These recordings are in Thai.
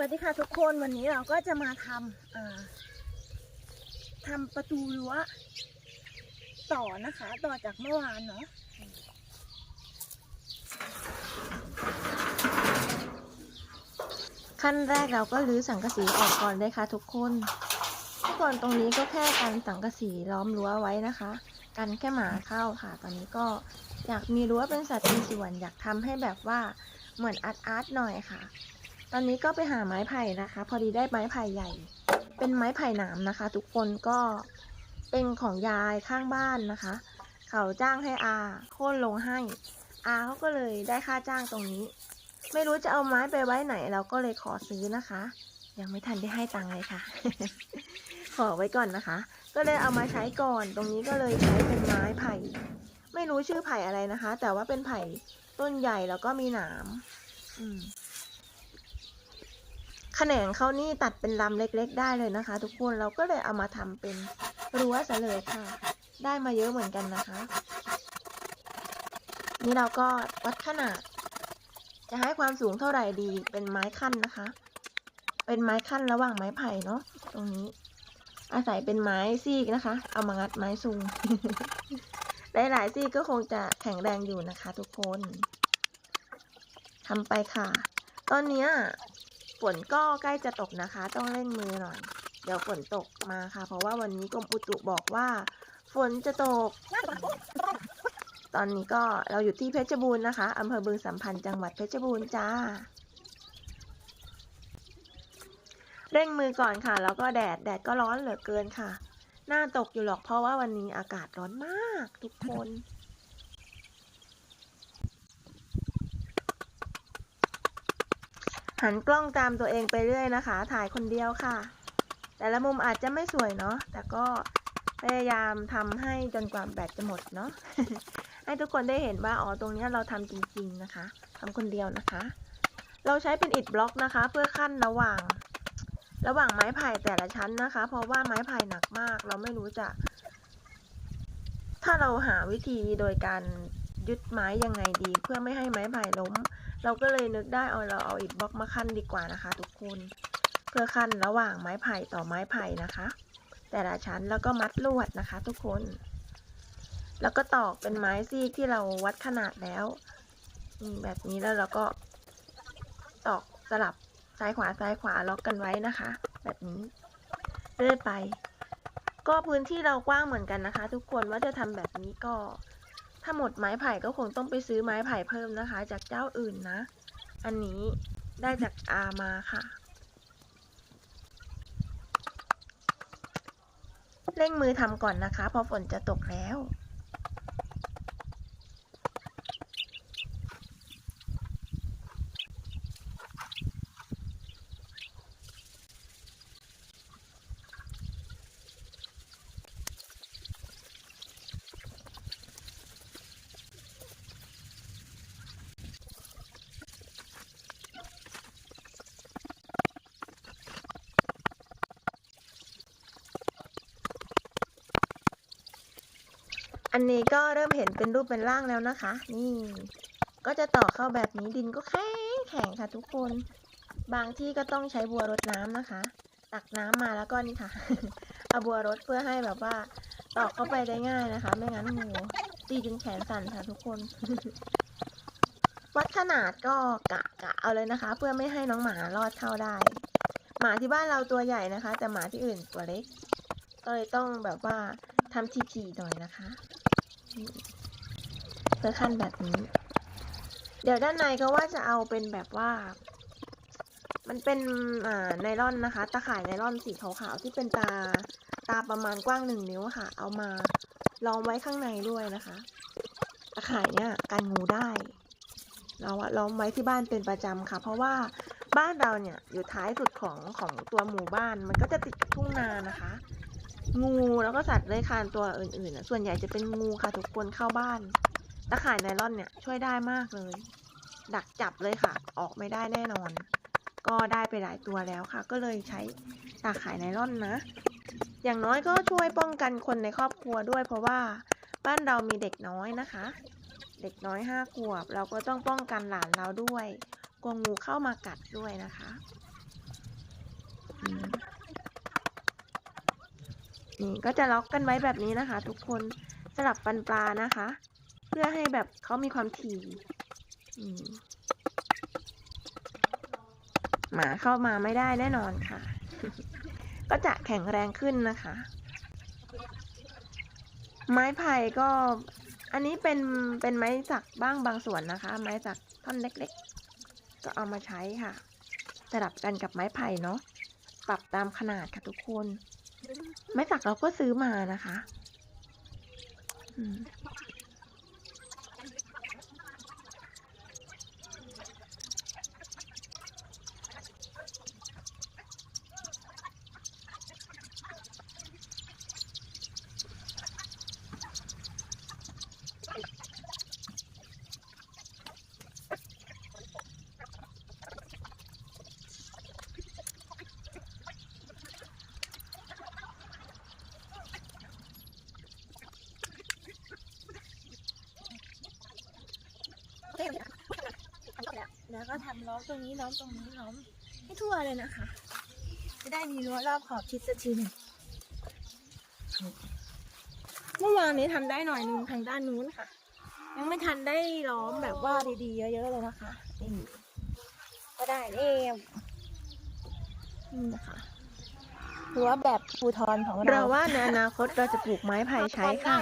วัสดีค่ะทุกคนวันนี้เราก็จะมาทำทำประตูรั้วต่อนะคะ ต่อจากเมื่อวานเนาะขั้นแรกเราก็รื้อสังกะสีออกก่อนเลยค่ะทุกคนทุกคนตรงนี้ก็แค่กันสังกะสีล้อมรั้วไว้นะคะ กันแค่หมาเข้าค่ะ ตอนนี้ก็อยากมีรั้วเป็นสัดเป็นส่วน อยากทำให้แบบว่าเหมือนอาร์ตอาร์ตหน่อยค่ะ ตอนนี้ก็ไปหาไม้ไผ่นะคะ พอดีได้ไม้ไผ่ใหญ่ เป็นไม้ไผ่หนามนะคะ ทุกคนก็เป็นของยายข้างบ้านนะคะ เขาจ้างให้อาโค่นลงให้ อาเขาก็เลยได้ค่าจ้างตรงนี้ ไม่รู้จะเอาไม้ไปไว้ไหนเราก็เลยขอซื้อนะคะ ยังไม่ทันได้ให้ตังค์เลยค่ะ ขอไว้ก่อนนะคะ ก็เลยเอามาใช้ก่อน ตรงนี้ก็เลยใช้เป็นไม้ไผ่ ไม่รู้ชื่อไผ่อะไรนะคะ แต่ว่าเป็นไผ่ต้นใหญ่แล้วก็มีหนามอืม ขนงเขานี่ตัดเป็นลำเล็กๆ ได้เลยนะคะ ทุกคนเราก็เลยเอามาทำเป็นรั้วซะเลยค่ะ ได้มาเยอะเหมือนกันนะคะ นี่เราก็วัดขนาด จะให้ความสูงเท่าไหร่ดีเป็นไม้ขั้นนะคะ เป็นไม้ขั้นระหว่างไม้ไผ่เนาะตรงนี้ อาศัยเป็นไม้ซีกนะคะ เอามางัดไม้ซุงหลายๆซีกก็คงจะแข็งแรงอยู่นะคะ ทุกคนทำไปค่ะ ตอนนี้ ฝนก็ใกล้จะตกนะคะ ต้องเร่งมือหน่อย เดี๋ยวฝนตกมาค่ะ เพราะว่าวันนี้กรมอุตุบอกว่า ฝนจะตก ตอนนี้ก็เราอยู่ที่เพชรบูรณ์นะคะอำเภอบึงสัมพันธ์จังหวัดเพชรบูรณ์จ้า เร่งมือก่อนค่ะ แล้วก็แดดแดดก็ร้อนเหลือเกินค่ะ หน้าตกอยู่หรอกเพราะว่าวันนี้อากาศร้อนมากทุกคน หันกล้องตามตัวเองไปเรื่อยนะคะ ถ่ายคนเดียวค่ะ แต่ละมุมอาจจะไม่สวยเนาะแต่ก็พยายามทำให้จนกว่าแบตจะหมดเนาะให้ทุกคนได้เห็นว่าอ๋อตรงนี้เราทำจริงๆนะคะทำคนเดียวนะคะ เราใช้เป็นอิฐบล็อกนะคะ เพื่อขั้นระหว่าง ระหว่างไม้ไผ่แต่ละชั้นนะคะ เพราะว่าไม้ไผ่หนักมาก เราไม่รู้จะ ถ้าเราหาวิธีโดยการยึดไม้ยังไงดี เพื่อไม่ให้ไม้ไผ่ล้ม เราก็เลยนึกได้เอาเราเอาอิฐบล็อกมาขั้นดีกว่านะคะ ทุกคน เพื่อขั้นระหว่างไม้ไผ่ต่อไม้ไผ่นะคะ แต่ละชั้นแล้วก็มัดลวดนะคะ ทุกคน แล้วก็ตอกเป็นไม้ซีกที่เราวัดขนาดแล้วแบบนี้แล้วเราก็ตอกสลับซ้ายขวาซ้ายขวาล็อกกันไว้นะคะ แบบนี้เรื่อยไป ก็พื้นที่เรากว้างเหมือนกันนะคะ ทุกคนว่าจะทำแบบนี้ก็ ถ้าหมดไม้ไผ่ก็คงต้องไปซื้อไม้ไผ่เพิ่มนะคะ จากเจ้าอื่นนะ อันนี้ได้จากอามาค่ะ เร่งมือทำก่อนนะคะ เพราะฝนจะตกแล้ว อันนี้ก็เริ่มเห็นเป็นรูปเป็นร่างแล้วนะคะ นี่ ก็จะต่อเข้าแบบนี้ดินก็แข็งแข็งค่ะทุกคน บางที่ก็ต้องใช้บัวรดน้ำนะคะ ตักน้ำมาแล้วก็นี่ค่ะเอาบัวรดเพื่อให้แบบว่าตอกเข้าไปได้ง่ายนะคะ ไม่งั้นงูตีจนแขนสั่นค่ะทุกคน วัดขนาดก็กะกะเอาเลยนะคะ เพื่อไม่ให้น้องหมารอดเข้าได้ หมาที่บ้านเราตัวใหญ่นะคะ แต่หมาที่อื่นตัวเล็ก ก็เลยต้องแบบว่าทำทีๆหน่อยนะคะ เพื่อขั้นแบบนี้ เดี๋ยวด้านในก็ว่าจะเอาเป็นแบบว่า มันเป็นอ่าไนล่อนนะคะ ตะข่ายไนล่อนสีขาวๆที่เป็นตาตาประมาณกว้างหนึ่งนิ้วค่ะ เอามาล้อมไว้ข้างในด้วยนะคะ ตะข่ายเนี่ยกันงูได้ เราอะล้อมไว้ที่บ้านเป็นประจำค่ะ เพราะว่าบ้านเราเนี่ยอยู่ท้ายสุดของของตัวหมู่บ้าน มันก็จะติดกับทุ่งนานะคะ งูแล้วก็สัตว์เลื้อยคลานตัวอื่นๆนะส่วนใหญ่จะเป็นงูค่ะทุกคนเข้าบ้านตะข่ายไนล่อนเนี่ยช่วยได้มากเลย ดักจับเลยค่ะ ออกไม่ได้แน่นอน ก็ได้ไปหลายตัวแล้วค่ะ ก็เลยใช้ตาข่ายไนล่อนนะ อย่างน้อยก็ช่วยป้องกันคนในครอบครัวด้วย เพราะว่าบ้านเรามีเด็กน้อยนะคะ เด็กน้อยห้าขวบ เราก็ต้องป้องกันหลานเราด้วยกลัวงูเข้ามากัดด้วยนะคะ ม นี่ก็จะล็อกกันไว้แบบนี้นะคะ ทุกคนสลับฟันปลานะคะ เพื่อให้แบบเขามีความถี่หมาเข้ามาไม่ได้แน่นอนค่ะ ก็จะแข็งแรงขึ้นนะคะ ไม้ไผ่ก็อันนี้เป็นเป็นไม้สักบ้างบางส่วนนะคะ ไม้สักท่อนเล็ก ๆ ก็เอามาใช้ค่ะ สลับกันกับไม้ไผ่เนาะปรับตามขนาดค่ะทุกคน ไม้สักเราก็ซื้อมานะคะ ทำล้อมตรงนี้ล้อมตรงนี้ล้อมให้ทั่วเลยนะคะ จะได้มีรั้วรอบขอบชิดสักทีหนึ่งเมื่อวานนี้ทำได้หน่อยหนึงทางด้านนู้นค่ะ ยังไม่ทันได้ล้อมแบบว่าดีๆเยอะๆเลยนะคะนี่ก็ได้เองนี่นะคะรั้วแบบภูทรของเราเราว่าในอนาคตเราจะปลูกไม้ไผ่ใช้ค่ะ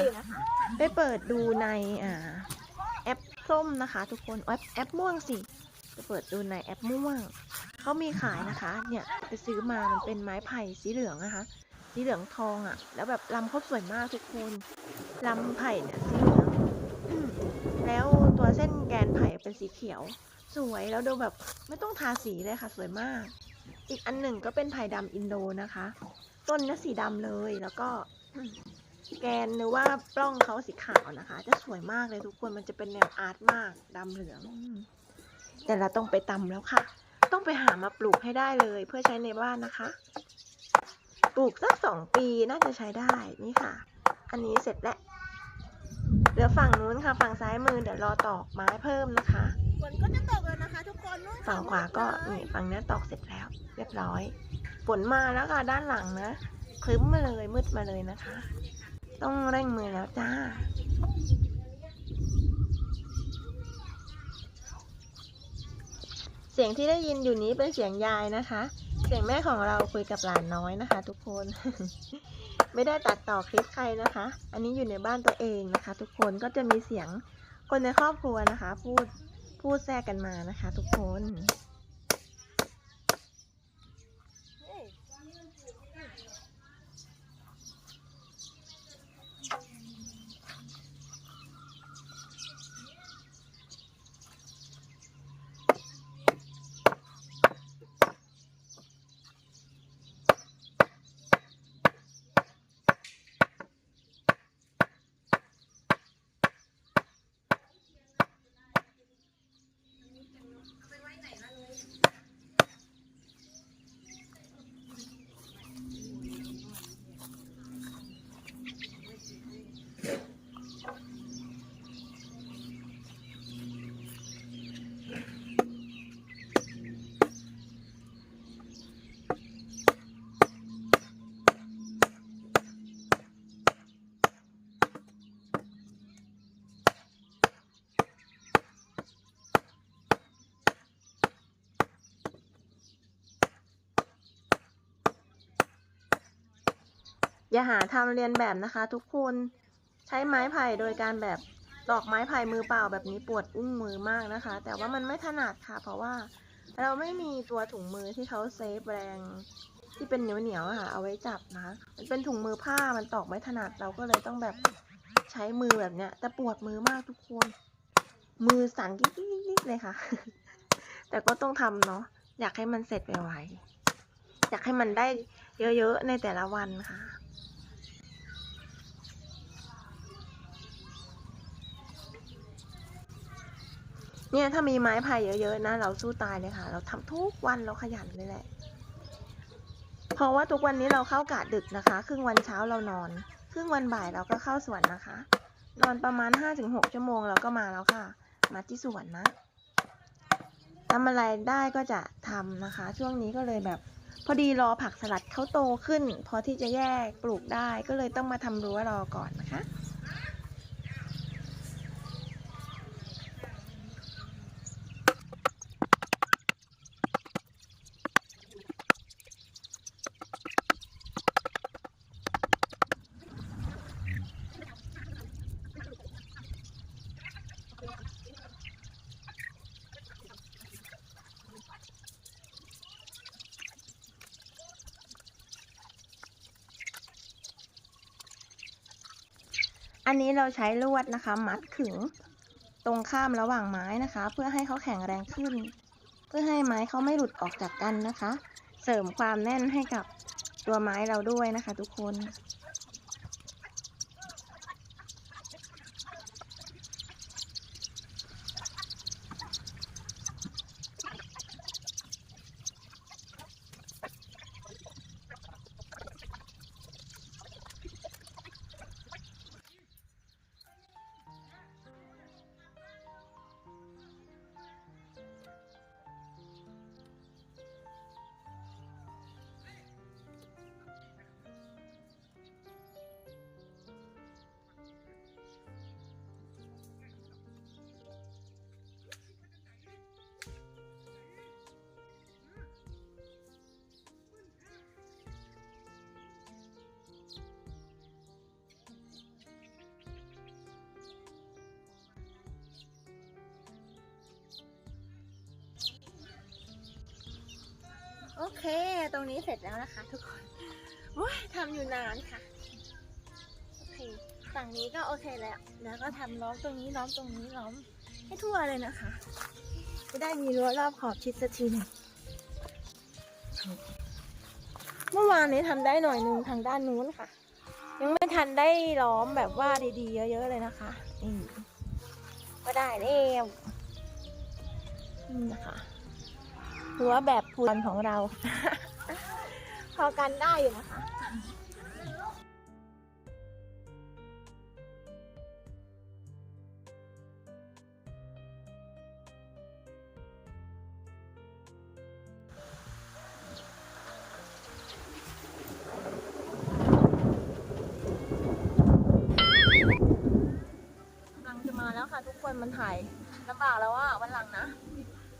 ไปเปิดดูในอ่าแอปส้มนะคะ ทุกคนแอปแอปม่วงสิ เปิดดูในแอปม่วงเขามีขายนะคะ เนี่ยไปซื้อมามันเป็นไม้ไผ่สีเหลืองนะคะ สีเหลืองทองอะ่ะ แล้วแบบลำเขาสวยมากทุกคนลำไผ่เนี่ยสีเหลืองแล้วตัวเส้นแกนไผ่เป็นสีเขียว สวยแล้วดูแบบไม่ต้องทาสีเลยค่ะ สวยมาก อีกอันหนึ่งก็เป็นไผ่ดำอินโดนะคะ ต้นเนี้สีดำเลยแล้วก็แกนหรือว่าปล้องเขาสีขาวนะคะ จะสวยมากเลยทุกคนมันจะเป็นแนวอาร์ตมากดำเหลือง แต่เราต้องไปตำแล้วค่ะ ต้องไปหามาปลูกให้ได้เลย เพื่อใช้ในบ้านนะคะ ปลูกสักสองปีน่าจะใช้ได้นี่ค่ะ อันนี้เสร็จแล้วเหลือฝั่งนู้นค่ะ ฝั่งซ้ายมือเดี๋ยวรอตอกไม้เพิ่มนะคะฝนก็จะตกแล้วนะคะ ทุกคนนู่นฝั่งขวาก็นี่ฝั่งเนี้ยตอกเสร็จแล้ว เรียบร้อยฝนมาแล้วค่ะด้านหลังนะคลึ้มมาเลยมืดมาเลยนะคะ ต้องเร่งมือแล้วจ้า สียงที่ได้ยินอยู่นี้เป็นเสียงยายนะคะ เสียงแม่ของเราคุยกับหลานน้อยนะคะ ทุกคน ไม่ได้ตัดต่อคลิปใครนะคะ อันนี้อยู่ในบ้านตัวเองนะคะ ทุกคนก็จะมีเสียงคนในครอบครัวนะคะ พูดพูดแทรกกันมานะคะ ทุกคน อย่าหาทำเรียนแบบนะคะ ทุกคนใช้ไม้ไผ่โดยการแบบดอกไม้ไผ่มือเปล่าแบบนี้ปวดอุ้งมือมากนะคะ แต่ว่ามันไม่ถนัดค่ะ เพราะว่าเราไม่มีตัวถุงมือที่เขาเซฟแรงที่เป็นเหนียวเหนียวๆค่ะ เอาไว้จับนะ มันเป็นถุงมือผ้ามันตอกไม่ถนัดเราก็เลยต้องแบบใช้มือแบบเนี้ยแต่ปวดมือมากทุกคน มือสั่นกิ๊กๆๆเลยค่ะ แต่ก็ต้องทำเนาะอยากให้มันเสร็จไวๆอยากให้มันได้เยอะๆในแต่ละวันค่ะ เนี่ยถ้ามีไม้ไผ่เยอะๆนะ เราสู้ตายเลยค่ะ เราทำทุกวันเราขยันเลยแหละ เพราะว่าทุกวันนี้เราเข้ากะดึกนะคะ ครึ่งวันเช้าเรานอน ครึ่งวันบ่ายเราก็เข้าสวนนะคะ นอนประมาณห้าถึงหกชั่วโมงเราก็มาแล้วค่ะ มาที่สวนนะทำอะไรได้ก็จะทำนะคะ ช่วงนี้ก็เลยแบบ พอดีรอผักสลัดเขาโตขึ้น พอที่จะแยกปลูกได้ก็เลยต้องมาทำรั้วรอก่อนนะคะ อันนี้เราใช้ลวดนะคะ มัดขึงตรงข้ามระหว่างไม้นะคะ เพื่อให้เขาแข็งแรงขึ้น เพื่อให้ไม้เขาไม่หลุดออกจากกันนะคะ เสริมความแน่นให้กับตัวไม้เราด้วยนะคะ ทุกคน เค ตรงนี้เสร็จแล้วนะคะ ทุกคนโอ้ยทำอยู่นานค่ะโอเคฝั่งนี้ก็โอเคแล้ว แล้วก็ทำล้อมตรงนี้ล้อมตรงนี้ล้อมให้ทั่วเลยนะคะจะได้มีรั้วรอบขอบชิดสักทีหนึ่งเมื่อวานนี้ทำได้หน่อยหนึงทางด้านนู้นค่ะ ยังไม่ทันได้ล้อมแบบว่าดีๆ เยอะๆเลยนะคะนี่ก็ได้แล้วนี่นะคะ รั้วแบบพูนของเรา พอกันได้อยู่นะคะกำลังจะมาแล้วค่ะ ทุกคนมันถ่ายลำบากแล้วว่าวันหลังนะ